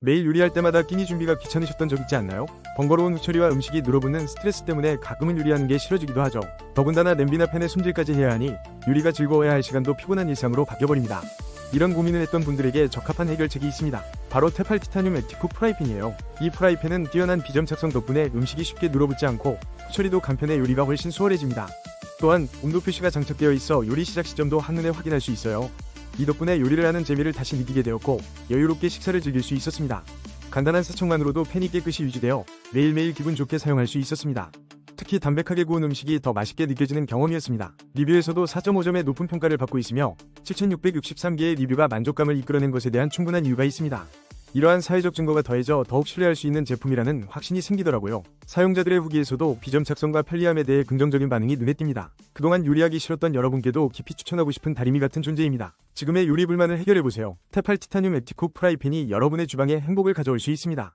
매일 요리할 때마다 끼니 준비가 귀찮으셨던 적 있지 않나요? 번거로운 후처리와 음식이 늘어붙는 스트레스 때문에 가끔은 요리하는 게 싫어지기도 하죠. 더군다나 냄비나 팬에 손질까지 해야 하니 요리가 즐거워야 할 시간도 피곤한 일상으로 바뀌어버립니다. 이런 고민을 했던 분들에게 적합한 해결책이 있습니다. 바로 테팔 티타늄 액티쿡 프라이팬이에요. 이 프라이팬은 뛰어난 비점착성 덕분에 음식이 쉽게 늘어붙지 않고 처리도 간편해 요리가 훨씬 수월해집니다. 또한 온도 표시가 장착되어 있어 요리 시작 시점도 한눈에 확인할 수 있어요. 이 덕분에 요리를 하는 재미를 다시 느끼게 되었고 여유롭게 식사를 즐길 수 있었습니다. 간단한 세척만으로도 팬이 깨끗이 유지되어 매일매일 기분 좋게 사용할 수 있었습니다. 특히 담백하게 구운 음식이 더 맛있게 느껴지는 경험이었습니다. 리뷰에서도 4.5점의 높은 평가를 받고 있으며 7,663개의 리뷰가 만족감을 이끌어낸 것에 대한 충분한 이유가 있습니다. 이러한 사회적 증거가 더해져 더욱 신뢰할 수 있는 제품이라는 확신이 생기더라고요. 사용자들의 후기에서도 비점 착성과 편리함에 대해 긍정적인 반응이 눈에 띕니다. 그동안 요리하기 싫었던 여러분께도 깊이 추천하고 싶은 다리미 같은 존재입니다. 지금의 요리 불만을 해결해보세요. 테팔 티타늄 액티쿡 프라이팬이 여러분의 주방에 행복을 가져올 수 있습니다.